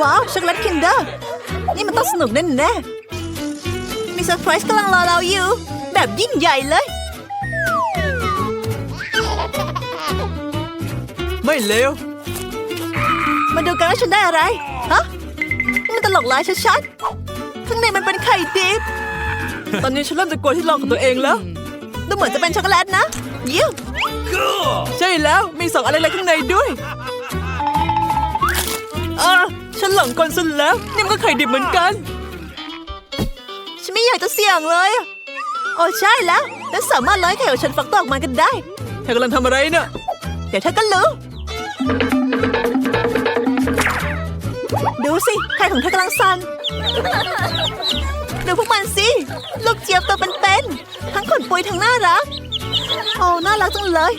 ว้าว ช็อกโกแลตคินเดอร์ นี่มันต้องสนุกแน่แน่ๆมีเซอร์ไพรส์กำลังรอเราอยู่ แบบยิ่งใหญ่เลย ไม่เลว มาดูกันว่าฉันได้อะไร ฮะนี่มันตลกร้ายชัดๆ ข้างในมันเป็นไข่ดิบ ตอนนี้ฉันเริ่มจะกลัวที่ลองกับตัวเองแล้ว ดูเหมือนจะเป็นช็อกโกแลตนะเยี่ยมใช่แล้ว มีสองอะไรเล็กข้างในด้วย อ่าฉันหลงกลซะแล้วนี่มันก็ไข่ดิบเหมือนกัน ฉันไม่อยากจะเสี่ยงเลยอะโอ้ใช่แล้วฉันสามารถร้อยไข่ของฉันฟักตัวออกมากันได้ เธอกำลังทำอะไรเนี่ยเดี๋ยวเธอก็รู้ ดูสิไข่ของเธอกำลังสั่นดูพวกมันสิ ลูกเจี๊ยบตัวเป็นๆทั้งขนปุยทั้งน่ารัก โอ้ น่ารักจังเลย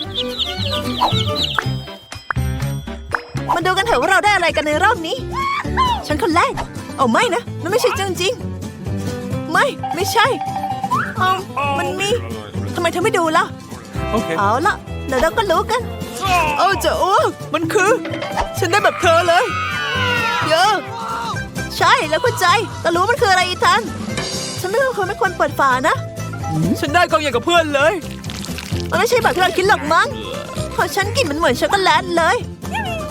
มาดูกันเถอะว่าเราได้อะไรกันในรอบนี้ ฉันคนแรกโอ้ไม่นะมันไม่ใช่จริงจริงๆไม่ไม่ใช่เอามันมีทำไมเธอไม่ดูล่ะโอเคเอาละเดี๋ยวเราก็รู้กันโอ้จะอ้วกมันคือ ฉันได้แบบเธอเลยเยอะใช่แล้วเข้าใจแต่รู้ว่ามันคืออะไรอีทันฉันไม่รู้คนไม่ควรเปิดฝานะฉันได้กองอย่างกับเพื่อนเลย มันไม่ใช่แบบที่เราคิดหรอกมั้งเพราะฉันกลิ่นมันเหมือนช็อกโกแลตเลย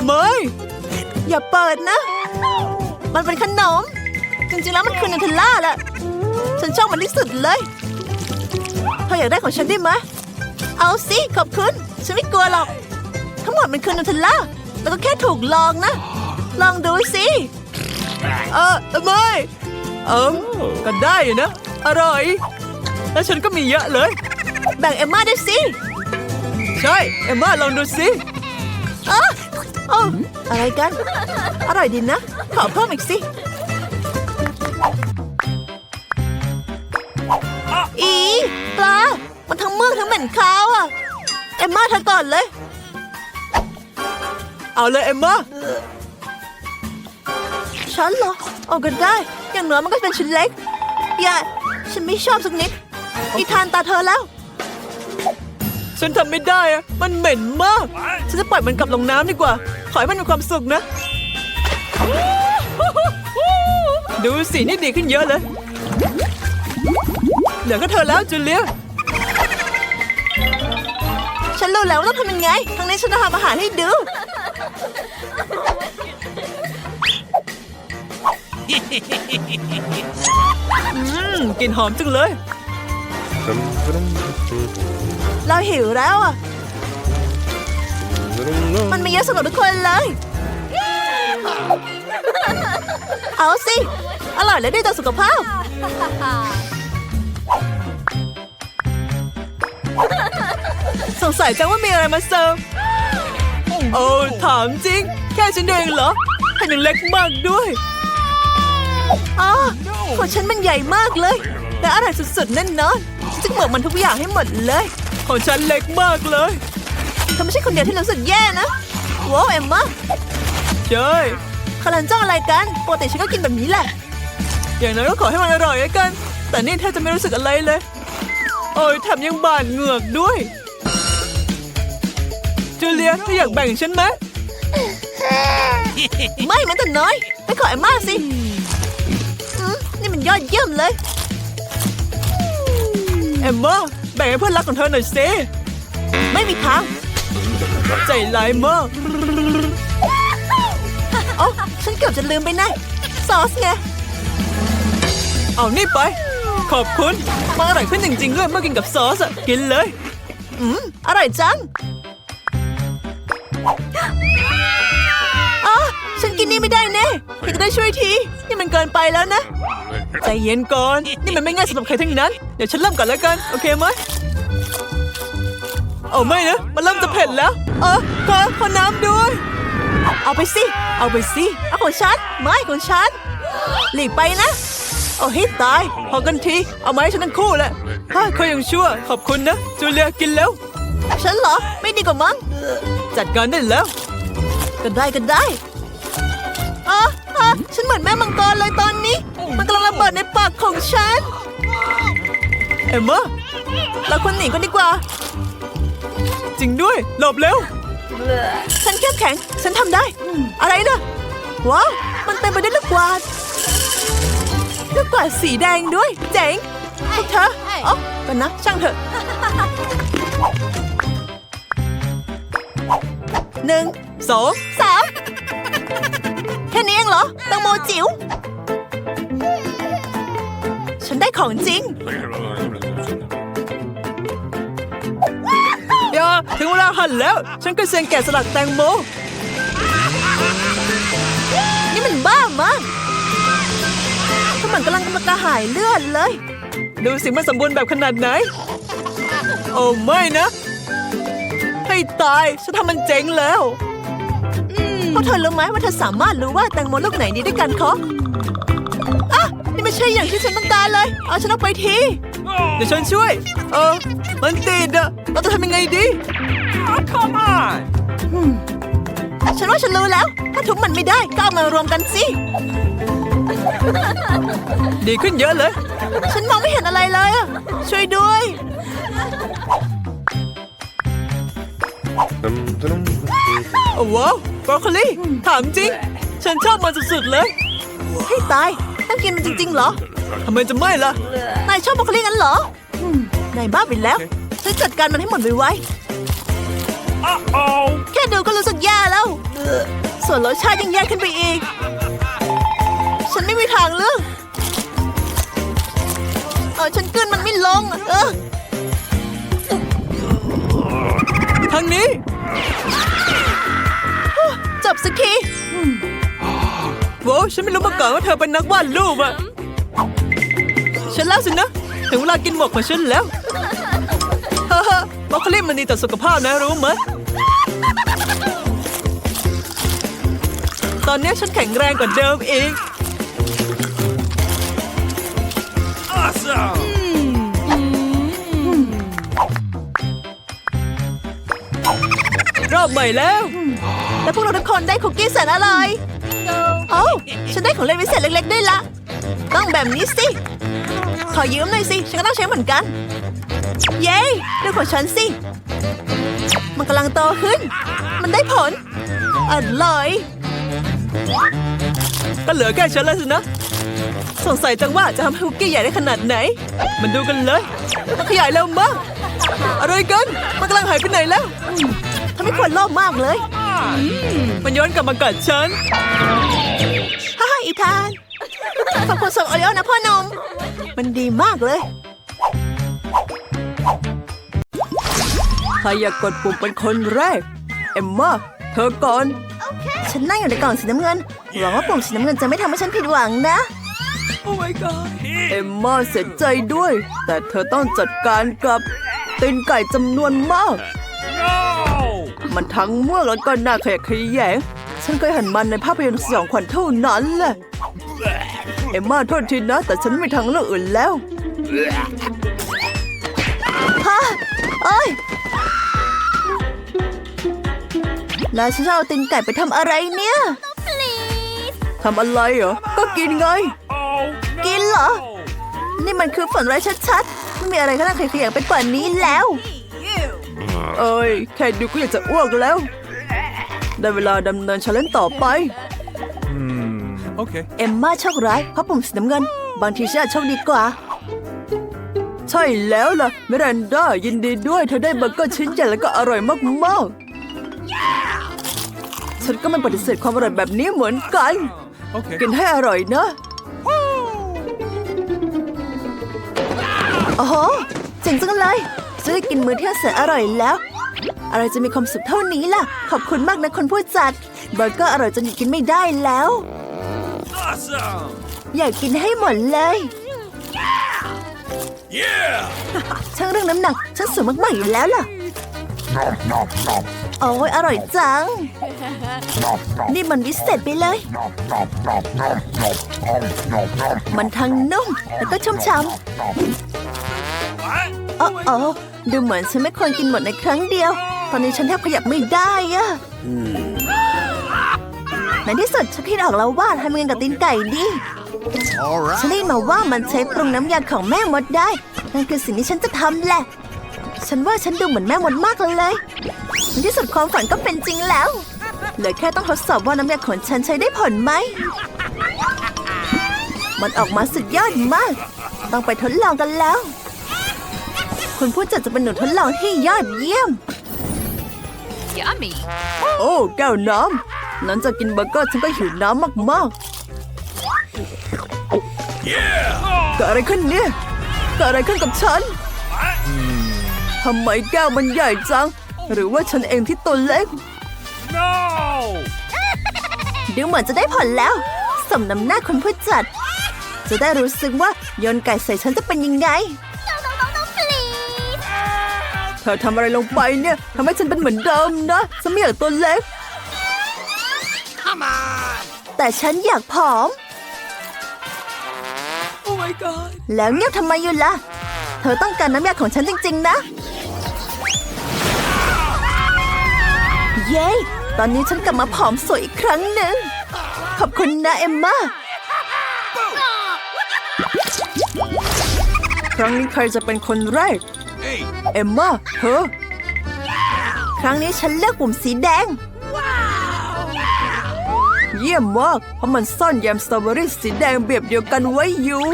ไม่ อย่าเปิดนะ มันเป็นขนม จริงๆแล้วมันคือนูเทลล่าแหละฉันชอบมันที่สุดเลยเธออยากได้ของฉันได้ไหมเอาสิขอบคุณ ฉันไม่กลัวหรอก ทั้งหมดมันคือนูเทลล่าแล้วก็แค่ถูกลองนะ ลองดูสิเออไม่เอิมก็ได้อยู่นะ อร่อย แล้วฉันก็มีเยอะเลย แบ่งเอมม่าด้วยสิ ใช่ เอ็มมาลองดูสิอะ โอ้อะไรกัน อร่อยดีนะ ขอเพิ่มอีกสิ อีปลา มันทั้งเมือกทั้งเหม็นคาวอะ เอ็มมาเธอก่อนเลย เอาเลยเอ็มมาฉันเหรอเอาก็ได้ อย่างน้อยมันก็เป็นชิ้นเล็กอย่าฉันไม่ชอบสักนิดอีทานตาเธอแล้ว ฉันทำไม่ได้อะมันเหม็นมาก ฉันจะปล่อยมันกลับลงน้ำดีกว่า ขอให้มันมีความสุขนะ ดูสินี่ดีขึ้นเยอะเลย เหลือก็เธอแล้วจูเลียฉันรู้แล้วว่าต้องทำยังไงครั้งนี้ฉันจะทำอาหารให้ดูอืมกลิ่นหอมจังเลย เราหิวแล้วอะ มันมีเยอะสำหรับทุกคนเลย เอาสิ อร่อยและดีต่อสุขภาพ สงสัยจังว่ามีอะไรมาเสิร์ฟโอ้ถามจริง แค่ฉันเองเหรอแถมยังเล็กมากด้วยอ๋อของฉันมันใหญ่มากเลย แต่อร่อยสุดๆแน่นอน จะเหมือนมันทุกอย่างให้หมดเลย ของฉันเล็กมากเลยเธอไม่ใช่คนเดียวที่รู้สึกแย่นะว้าวเอ็มมาเจ้ยคารันจ้องอะไรกันปกติฉันก็กินแบบนี้แหละ อย่างน้อยก็ขอให้มันอร่อยแล้วกัน แต่นี่แทบจะไม่รู้สึกอะไรเลย โอ้ยแถมยังบาดเหงือกด้วยจูเลียเธออยากแบ่งฉันไหมไม่แม้แต่น้อย ไปขอเอ็มมาสิอืมนี่มันยอดเยี่ยมเลย เอมมาแบ่งให้เพื่อนรักของเธอหน่อยสิไม่มีทางใจร้ายมากโอ้ฉันเกือบจะลืมไปนะซอสไง เอานี่ไป ขอบคุณมันอร่อยขึ้นจริงๆด้วยเมื่อกินกับซอสอะกินเลย อืม อร่อยจังอ๋อฉันกินนี่ไม่ได้แน่อยากจะได้ช่วยที นี่มันเกินไปแล้วนะ ใจเย็นก่อน นี่มันไม่ง่ายสำหรับใครทั้งนั้น เดี๋ยวฉันเริ่มก่อนแล้วกัน โอเคไหมเอาไม่นะ มันเริ่มจะเผ็ดแล้ว เออขอขอน้ำด้วย เอาไปสิ เอาไปสิ เอาของฉัน ไม่ของฉัน หลีกไปนะโอ้ให้ตาย พอกันที เอามาให้ฉันทั้งคู่แหละฮ่าเขายังชั่ว ขอบคุณนะ จูเลียกินแล้ว ฉันเหรอ ไม่ดีกว่ามั้ง จัดการได้แล้ว ก็ได้ก็ได้อ๋ออ๋อ ฉันเหมือนแม่มังกรเลยตอนนี้ มันกำลังระเบิดในปากของฉัน เอ็มมาเราควรหนีกันดีกว่า จริงด้วย หลบเร็ว ฉันเข้มแข็ง ฉันทำได้ อะไรนะว้าว มันเต็มไปด้วยลูกกวาดลูกกวาดสีแดงด้วย เจ๋งพวกเธออ๋อกันนะ ช่างเถอะหนึ่งสองสามแค่นี้เอ งเหรอแตังโมจิ๋ว ฉันได้ของจริงอย่าถึงเวลาหั่นแล้ว ฉันก็เซ็นแกะสลักแตงโม นี่มันบ้ามากถ้ามันกำลังมากระหายเลือดเลย ดูสิมันสมบูรณ์แบบขนาดไหน โอ้ไม่นะ ให้ตาย ฉันทำมันเจ๋งแล้วเพราะเธอรู้ไหมว่าเธอสามารถรู้ว่าแตงโมลูกไหนดีด้วยกันคะอะนี่ไม่ใช่อย่างที่ฉันต้องการเลย เอาฉันออกไปที เดี๋ยวฉันช่วย เออ มันติดอะเราจะทำยังไงดี come on ฉันว่าฉันรู้แล้ว ถ้าทุบมันไม่ได้ก็เอามารวมกันสิ ดีขึ้นเยอะเลย ฉันมองไม่เห็นอะไรเลยอะช่วยด้วยโอ้ ว้าวบรอกโคลีถามจริง ฉันชอบมันสุดๆเลย ให้ตายต้องกินมันจริงๆเหรอทำไมจะไม่ล่ะ นายชอบบรอกโคลีงั้นเหรออืมนายบ้าไปแล้วฉันจัดการมันให้หมดไวๆแค่ดูก็รู้สึกแย่แล้ว ส่วนรสชาติยังแย่ขึ้นไปอีก ฉันไม่มีทางเลือกเออฉันกลืนมันไม่ลงอะเออ ทางนี้ จบสักทีโว้ฉันไม่รู้มาก่อนว่าเธอเป็นนักวาดรูปอะฉันแล้วสินะ ถึงเวลากินหมกของฉันแล้วเฮ้อบรอกโคลีมันดีต่อสุขภาพนะรู้ไหมตอนนี้ฉันแข็งแรงกว่าเดิมอีก ใหม่แล้ว และพวกเราทุกคนได้คุกกี้แสนอร่อยโอ้าฉันได้ของเล่นพิเศษเล็กๆด้วยละ ต้องแบบนี้สิ ขอยืมหน่อยสิ ฉันก็ต้องใช้เหมือนกัน เย้ดูของฉันสิ มันกำลังโตขึ้น มันได้ผล อร่อย ก็เหลือแค่ฉันแล้วสินะ สงสัยจังว่าจะทำให้คุกกี้ใหญ่ได้ขนาดไหน มันดูกันเลยมันขยายเร็วมาก อะไรกัน มันกำลังหายไปไหนแล้วทำให้คนโลภมากเลย มันย้อนกลับมากัดฉัน ฮ่าฮ่าอีธานขอบคุณส่งโอริโอนะพ่อนม มันดีมากเลยใครอยากกดปุ่มเป็นคนแรก เอมมาเธอก่อน ฉันนั่งอยู่ในกล่องสีน้ำเงิน หวังว่าปุ่มสีน้ำเงินจะไม่ทำให้ฉันผิดหวังนะ โอ้ my god เอมมาเสียใจด้วย แต่เธอต้องจัดการกับ ตีนไก่จำนวนมาก มันทั้งเมื่อกแล้วก็น่าขยะแขยง ฉันเคยเห็นมันในภาพยนตร์สยองขวัญเท่านั้นแหละ เอมมาโทษทีนะ แต่ฉันไม่มีทางเลือกอื่นแล้ว ฮะ เอ้ยแล้วฉันจะเอาตีนไก่ไปทำอะไรเนี่ยทำอะไรเหรอ ก็กินไง กินเหรอ นี่มันคือฝันร้ายชัดๆ ไม่มีอะไรก็น่าขยะแขยงไปกว่านี้แล้ว เอ้ย แค่ดูก็อยากจะอ้วกแล้ว ได้เวลาดำเนินชาเลนจ์ต่อไป Okay. เอมมาโชคร้ายเพราะปุ่มสีน้ำเงิน บางทีฉันอาจโชคดีกว่า ใช่แล้วล่ะมิรันดายินดีด้วย เธอได้เบอร์เกอร์ชิ้นใหญ่แล้วก็อร่อยมากๆ ฉันก็ไม่ปฏิเสธความอร่อยแบบนี้เหมือนกัน Okay. กินให้อร่อยนะ โอ้โหเจ๋งจังเลยจะได้กินมื้อเที่ยงแสนอร่อยแล้ว อะไรจะมีความสุขเท่านี้ล่ะ ขอบคุณมากนะคนพูดจัดเบอร์เกอร์อร่อยจนหยุดกินไม่ได้แล้ว Awesome. อยากกินให้หมดเลย Yeah. ช่างเรื่องน้ำหนักฉันสูงมากๆอยู่แล้วล่ะโอ้ยอร่อยจังนี่มันวิเศษไปเลยมันทั้งนุ่มแล้วก็ชุ่มฉ่ำ What? โอ้โอ้ดูเหมือนฉันไม่ควรกินหมดในครั้งเดียว ตอนนี้ฉันแทบขยับไม่ได้อะในที่สุดฉันคิดออกแล้วว่าทำยังไงกับตีนไก่ดี All ฉัน right. ได้ยินมาว่ามันใช้ปรุงน้ำยาของแม่มดได้ นั่นคือสิ่งที่ฉันจะทำแหละ ฉันว่าฉันดูเหมือนแม่มดมากเลยในที่สุดความฝันก็เป็นจริงแล้วเหลือแค่ต้องทดสอบว่าน้ำยาของฉันใช้ได้ผลไหม มันออกมาสุดยอดมาก ต้องไปทดลองกันแล้ว คุณผู้จัดจะเป็นหนูทดลองที่ยอดเยี่ยม Yummy. โอ้แก้วน้ำหลังจากกินเบอร์เกอร์ฉันก็หิวน้ำมาก Yeah! ๆเกิดอะไรขึ้นเนี่ยเกิดอะไรขึ้นกับฉันทำไมแก้วมันใหญ่จัง หรือว่าฉันเองที่ตัวเล็ก No! ดูเหมือนจะได้ผลแล้วสมน้ำหน้าคนผู้จัด จะได้รู้สึกว่าโยนไก่ใส่ฉันจะเป็นยังไง เธอทำอะไรลงไปเนี่ยทำให้ฉันเป็นเหมือนเดิมนะฉันไม่อยากตัวเล็ก Come on! แต่ฉันอยากผอม Oh my god แล้วเงียบทำไมอยู่ล่ะ เธอต้องการน้ำยาของฉันจริง ๆ นะ เย้ ตอนนี้ฉันกลับมาผอมสวยอีกครั้งหนึ่ง ขอบคุณนะเอมมาครั้งนี้ใครจะเป็นคนแรก Hey! เอมมาเธอครั้งนี้ฉันเลือกปุ่มสีแดง เยี่ยมมาก เพราะมันซ่อนแยมสตรอเบอรี่สีแดงแบบเดียวกันไว้อยู่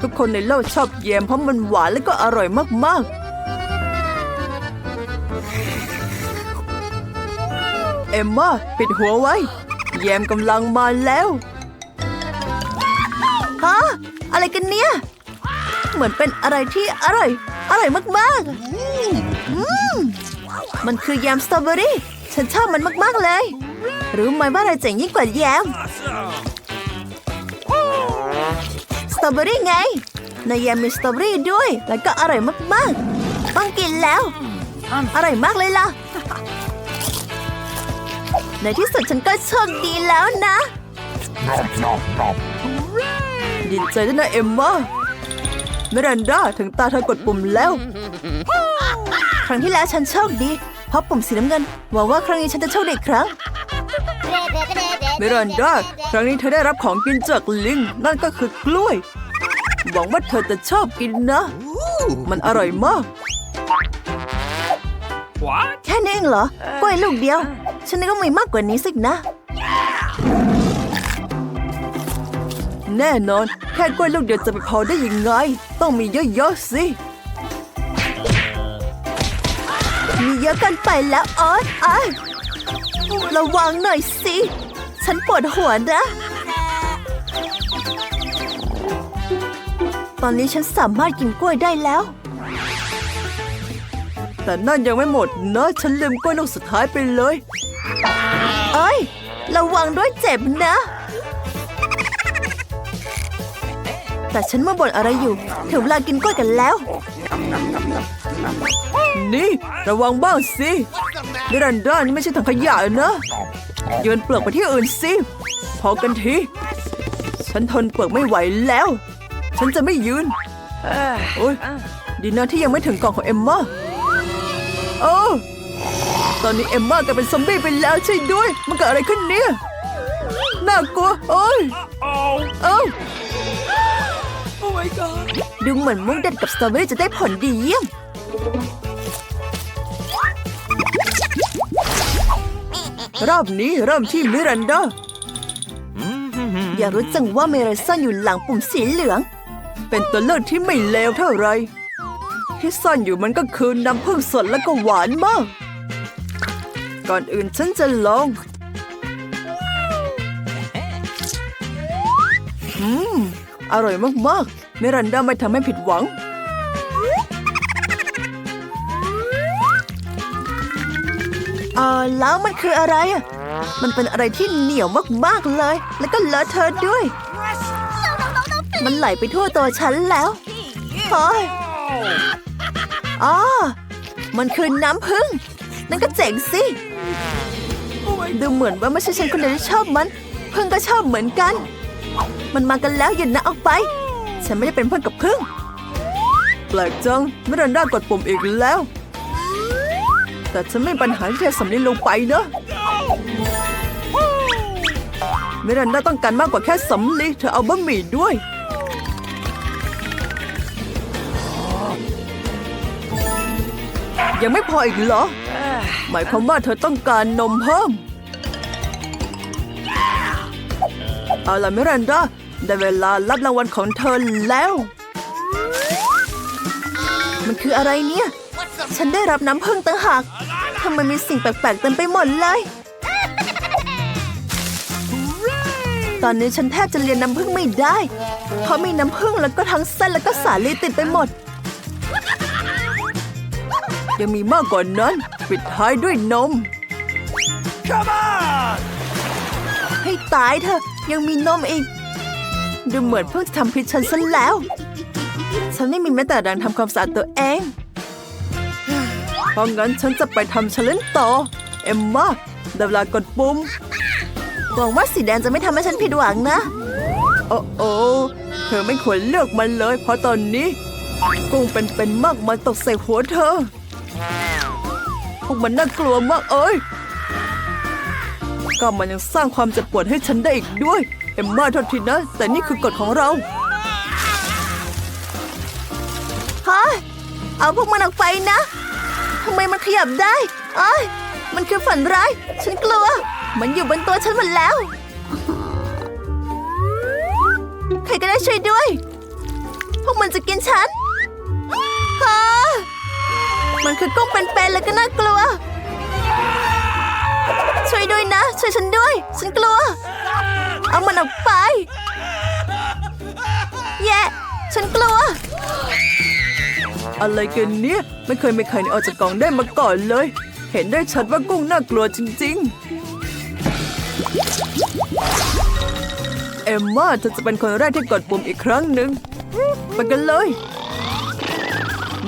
ทุกคนในโลกชอบแยมเพราะมันหวานและก็อร่อยมากๆ เอมมาปิดหัวไว้ แยมกำลังมาแล้วฮะอะไรกันเนี่ย เหมือนเป็นอะไรที่อร่อย อร่อยมากๆอืมมันคือแยมสตรอเบอรี่ ฉันชอบมันมากๆเลย รู้ไหมว่าอะไรเจ๋งยิ่งกว่าแยม Awesome! สตรอเบอรี่ไง ในแยมมีสตรอเบอรี่ด้วย แล้วก็อร่อยมากๆ ต้องกินแล้ว อร่อยมากเลยล่ะ ในที่สุดฉันก็โชคดีแล้วนะ ดีใจด้วยนะเอมมาเมรันดาถึงตาเธอกดปุ่มแล้ว ครั้งที่แล้วฉันโชคดีเพราะปุ่มสีน้ำเงินหวังว่าครั้งนี้ฉันจะโชคดีอีกครั้งเมรันดาครั้งนี้เธอได้รับของกินจากลิงนั่นก็คือกล้วย หวังว่าเธอจะชอบกินนะ มันอร่อยมาก What? แค่นี้เองเหรอกล้วยลูกเดียว ฉันนึกว่ามีมากกว่านี้สินะ แน่นอน แค่กล้วยลูกเดียวจะไปพอได้ยังไง ต้องมีเยอะๆสิ มีเยอะเกันไปแล้วออสไอยระวังหน่อยสิ ฉันปวดหัวนะ ตอนนี้ฉันสามารถกินกล้วยได้แล้ว แต่นั่นยังไม่หมดนะฉันลืมกล้วยลูกสุดท้ายไปเลย เอ้ย ระวังด้วยเจ็บนะ แต่ฉันมาบ่นอะไรอยู่ถึงเวลากินกล้วยกันแล้ว นี่ ระวังบ้างสิเมรันดานี่ไม่ใช่ถังขยะนะโยนเปลือกไปที่อื่นสิพอกันทีฉันทนเปลือกไม่ไหวแล้ว ฉันจะไม่ยืนโอ้ยดีนะที่ยังไม่ถึงกล่องของเอมมาโอ้ตอนนี้เอมมากลายเป็นซอมบี้ไปแล้วใช่ด้วย มันเกิดอะไรขึ้นเนี่ย น่ากลัวโอ้ย Oh! เอ้า Oh my god! ดูเหมือนมุกเด็ดกับสตรอเบอรี่จะได้ผลดีเยี่ยม รอบนี้เริ่มที่มิรันดาอย่ารู้จังว่าเมรซ่อนอยู่หลังปุ่มสีเหลือง เป็นตัวเลือกที่ไม่เลวเท่าไร ที่ซ่อนอยู่มันก็คือน้ำผึ้งสดและก็หวานมาก ก่อนอื่นฉันจะลองอืม อร่อยมากๆ มรันดาไม่ทำให้ผิดหวัง เออแล้วมันคืออะไรอะมันเป็นอะไรที่เหนียวมากๆเลย แล้วก็เลอะเทอะด้วย มันไหลไปทั่วตัวฉันแล้วเฮ้ยอ๋อ มันคือน้ำผึ้ง นั่นก็เจ๋งสิ ดูเหมือนว่าไม่ใช่ฉันคนเดียวที่ชอบมันพึ่งก็ชอบเหมือนกัน มันมากันแล้วอย่านะออกไป ฉันไม่ได้เป็นเพื่อนกับพึ่งแปลกจังเมรันดากดปุ่มอีกแล้ว แต่ฉันไม่มีปัญหาที่จะสำลิดลงไปนะเมรันดาต้องการมากกว่าแค่สำลีเธอเอาบะหมี่ด้วย ยังไม่พออีกเหรอ หมายความว่าเธอต้องการนมเพิ่ม เอาล่ะมิรันดา ได้เวลารับรางวัลของเธอแล้ว มันคืออะไรเนี่ย ฉันได้รับน้ำผึ้งต่างหากทำไมมีสิ่งแปลกๆเต็มไปหมดเลย ตอนนี้ฉันแทบจะเรียนน้ำผึ้งไม่ได้ เพราะมีน้ำผึ้งแล้วก็ทั้งเส้นแล้วก็สาลีติดไปหมด ยังมีมากกว่านั้น ปิดท้ายด้วยนม Come on! ให้ตายเถอะยังมีนมอีก ดูเหมือนเพิ่งจะทำพิษฉันซะแล้ว ฉันไม่มีแม้แต่แรงทำความสะอาดตัวเอง เพราะงั้นฉันจะไปทำชาเลนจ์ต่อ เอ็มมาด้เวลากดปุ่มหวังว่าสีแดงจะไม่ทำให้ฉันผิดหวังนะ โอ้โอ้เธอไม่ควรเลือกมันเลย เพราะตอนนี้ กุ้งเป็นๆมากมายตกใส่หัวเธอ พวกมันน่ากลัวมากเอ้ยก็มันยังสร้างความเจ็บปวดให้ฉันได้อีกด้วย มมาโทษทีนะ แต่นี่คือกฎของเราฮะเอาพวกมันออกไปนะทำไมมันขยับได้เอ้ยมันคือฝันร้าย ฉันกลัว มันอยู่บนตัวฉันหมดแล้ว ใครก็ได้ช่วยด้วย พวกมันจะกินฉันฮะมันคือกุ้งเป็นๆแล้วก็น่ากลัว ช่วยด้วยนะ ช่วยฉันด้วย ฉันกลัว เอามันออกไป แย่ ฉันกลัว อะไรกันเนี่ย ไม่เคยมีใครออกจากกล่องได้มาก่อนเลย เห็นได้ชัดว่ากุ้งน่ากลัวจริง ๆ เอมมาเธอจะเป็นคนแรกที่กดปุ่มอีกครั้งหนึ่งไปกันเลย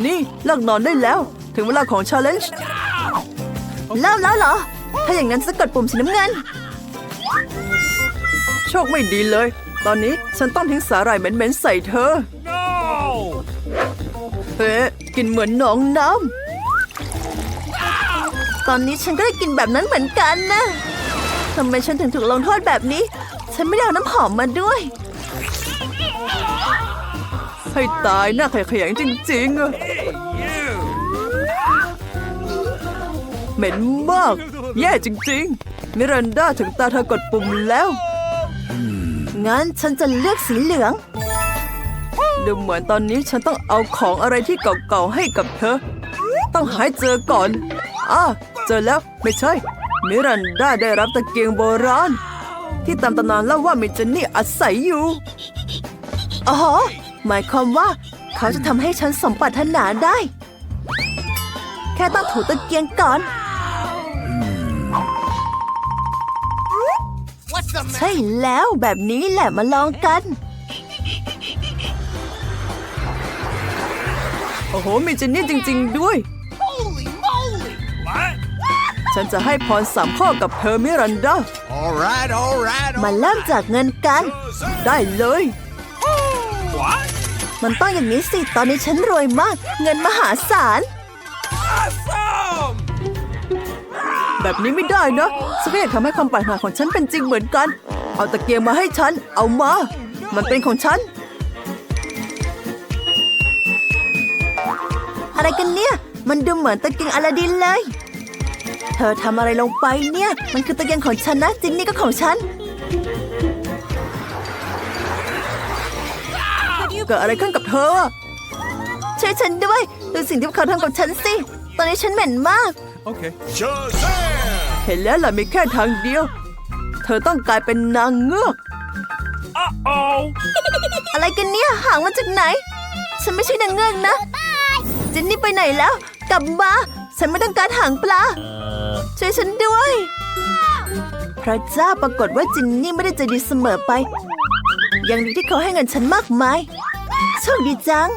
นี่เลิกนอนได้แล้ว ถึงเวลาของชาเลนจ์เริ่มแล้วเหรอ ถ้าอย่างนั้นจะกดปุ่มสีน้ำเงิน โชคไม่ดีเลย ตอนนี้ฉันต้องทิ้งสาหร่ายเหม็นๆใส่เธอ No! เฮ้กินเหมือนหนองน้ตอนนี้ฉันก็ได้กินแบบนั้นเหมือนกันนะทำไมฉันถึงถูกลงโทษแบบนี้ ฉันไม่ได้เอาน้ำหอมมาด้วยำให้ตายหน้าขยะแขยงจริงๆอะ You! เหม็นมาก แย่จริงๆ มิรันดาถึงตาเธอกดปุ่มแล้ว งั้นฉันจะเลือกสีเหลือง ดูเหมือนตอนนี้ฉันต้องเอาของอะไรที่เก่าๆให้กับเธอ ต้องหายเจอก่อนอ่าเจอแล้วไม่ใช่ มิรันดาได้รับตะเกียงโบราณ ที่ตามตำนานเล่าว่ามิเจนนี่อาศัยอยู่อ๋อหมายความว่าเขาจะทำให้ฉันสมปรารถนาได้ แค่ต้องถูตะเกียงก่อน ช่แล้วแบบนี้แหละมาลองกัน โอ้โหมิเจนนี่จริง ๆ ด้วย What? ฉันจะให้พรสามข้อกับเธอมิรันดา All right, all right. มาเริ่มจากเงินกัน ได้เลย What? มันต้องอย่างนี้สิ ตอนนี้ฉันรวยมาก เงินมหาศาล Awesome! แบบนี้ไม่ได้นะฉันก็อยากทำให้ความปรารถนาของฉันเป็นจริงเหมือนกัน เอาตะเกียงมาให้ฉัน เอามา มันเป็นของฉัน อะไรกันเนี่ย มันดูเหมือนตะเกียงอลาดินเลย เธอทำอะไรลงไปเนี่ย มันคือตะเกียงของฉันนะจินนี่ก็ของฉันเกิดอะไรขึ้นกับเธอ ช่วยฉันด้วย ดูสิ่งที่เขาทำกับฉันสิ ตอนนี้ฉันเหม็นมาก Okay. Shazam! เห็นแล้วล่ะมีแค่ทางเดียว เธอต้องกลายเป็นนางเงือก Uh-oh! อะไรกันเนี่ยหางมาจากไหน ฉันไม่ใช่นางเงือกนะจินนี่ไปไหนแล้ว กลับมา ฉันไม่ต้องการหางปลาช่วยฉันด้วย พระเจ้าปรากฏว่าจินนี่ไม่ได้ใจดีเสมอไป ยังดีที่เขาให้เงินฉันมากมายโชคดีจัง